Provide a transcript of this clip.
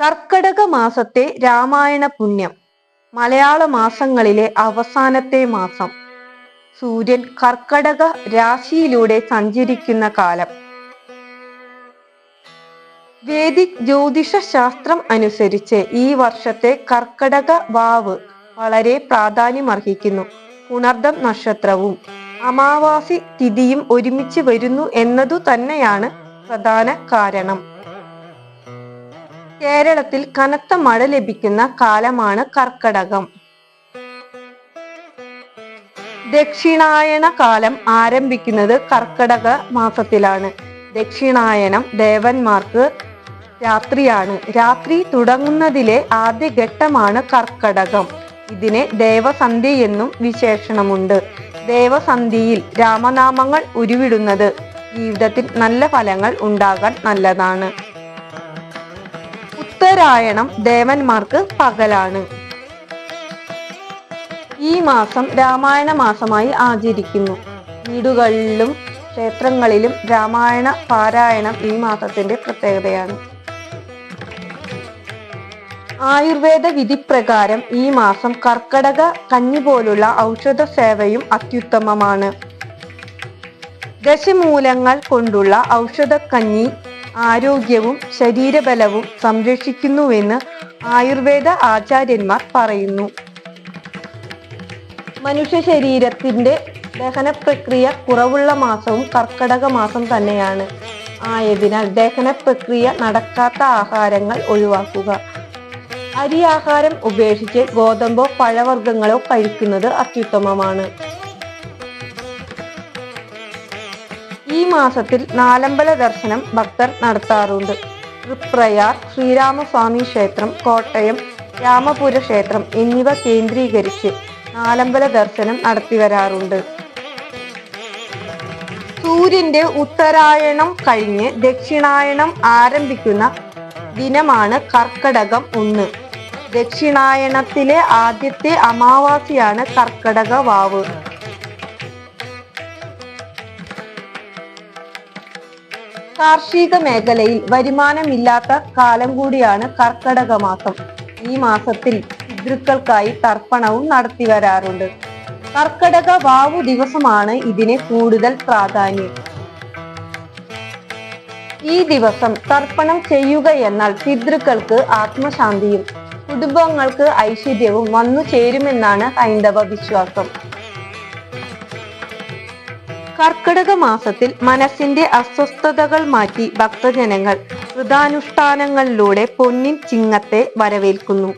കർക്കടക മാസത്തെ രാമായണ പുണ്യം. മലയാള മാസങ്ങളിലെ അവസാനത്തെ മാസം. സൂര്യൻ കർക്കടക രാശിയിലൂടെ സഞ്ചരിക്കുന്ന കാലം. വേദിക് ജ്യോതിഷ ശാസ്ത്രം അനുസരിച്ച് ഈ വർഷത്തെ കർക്കടക വാവ് വളരെ പ്രാധാന്യമർഹിക്കുന്നു. പുണർദം നക്ഷത്രവും അമാവാസി തിഥിയും ഒരുമിച്ച് വരുന്നു എന്നതു തന്നെയാണ് പ്രധാന കാരണം. കേരളത്തിൽ കനത്ത മഴ ലഭിക്കുന്ന കാലമാണ് കർക്കടകം. ദക്ഷിണായന കാലം ആരംഭിക്കുന്നത് കർക്കടക മാസത്തിലാണ്. ദക്ഷിണായനം ദേവന്മാർക്ക് രാത്രിയാണ്. രാത്രി തുടങ്ങുന്നതിലെ ആദ്യ ഘട്ടമാണ് കർക്കടകം. ഇതിന് ദേവസന്ധ്യ എന്നും വിശേഷണമുണ്ട്. ദേവസന്ധിയിൽ രാമനാമങ്ങൾ ഉരുവിടുന്നത് ജീവിതത്തിൽ നല്ല ഫലങ്ങൾ ഉണ്ടാകാൻ നല്ലതാണ്. ഉത്തരായണം ദേവന്മാർക്ക് പകലാണ്. ഈ മാസം രാമായണ മാസമായി ആചരിക്കുന്നു. വീടുകളിലും ക്ഷേത്രങ്ങളിലും രാമായണ പാരായണം ഈ മാസത്തിന്റെ പ്രത്യേകതയാണ്. ആയുർവേദ വിധിപ്രകാരം ഈ മാസം കർക്കടക കഞ്ഞി പോലുള്ള ഔഷധ സേവയും അത്യുത്തമമാണ്. ദശമൂലങ്ങൾ കൊണ്ടുള്ള ഔഷധ ഔഷധക്കഞ്ഞി ആരോഗ്യവും ശരീരബലവും സംരക്ഷിക്കുന്നുവെന്ന് ആയുർവേദ ആചാര്യന്മാർ പറയുന്നു. മനുഷ്യ ശരീരത്തിന്റെ ദഹന പ്രക്രിയ കുറവുള്ള മാസവും കർക്കടക മാസം തന്നെയാണ്. ആയതിനാൽ ദഹന പ്രക്രിയ നടക്കാത്ത ആഹാരങ്ങൾ ഒഴിവാക്കുക. അരി ആഹാരം ഉപേക്ഷിച്ച് ഗോതമ്പോ പഴവർഗങ്ങളോ കഴിക്കുന്നത് അത്യുത്തമമാണ്. ഈ മാസത്തിൽ നാലമ്പല ദർശനം ഭക്തർ നടത്താറുണ്ട്. തൃപ്രയാർ ശ്രീരാമസ്വാമി ക്ഷേത്രം കോട്ടയം രാമപുര ക്ഷേത്രം എന്നിവ കേന്ദ്രീകരിച്ച് നാലമ്പല ദർശനം നടത്തി വരാറുണ്ട്. സൂര്യന്റെ ഉത്തരായണം കഴിഞ്ഞ് ദക്ഷിണായണം ആരംഭിക്കുന്ന ദിനമാണ് കർക്കടകം ഒന്ന്. ദക്ഷിണായനത്തിലെ ആദ്യത്തെ അമാവാസിയാണ് കർക്കടക വാവ്. കാർഷിക മേഖലയിൽ വരുമാനമില്ലാത്ത കാലം കൂടിയാണ് കർക്കടക മാസം. ഈ മാസത്തിൽ പിതൃക്കൾക്കായി തർപ്പണവും നടത്തി വരാറുണ്ട്. കർക്കടക വാവു ദിവസമാണ് ഇതിന് കൂടുതൽ പ്രാധാന്യം. ഈ ദിവസം തർപ്പണം ചെയ്യുക എന്നാൽ പിതൃക്കൾക്ക് ആത്മശാന്തിയും കുടുംബങ്ങൾക്ക് ഐശ്വര്യവും വന്നു ചേരുമെന്നാണ് ഹൈന്ദവ വിശ്വാസം. കർക്കിടക മാസത്തിൽ മനസ്സിന്റെ അസ്വസ്ഥതകൾ മാറ്റി ഭക്തജനങ്ങൾ വ്രതാനുഷ്ഠാനങ്ങളിലൂടെ പൊന്നിൻ ചിങ്ങത്തെ വരവേൽക്കുന്നു.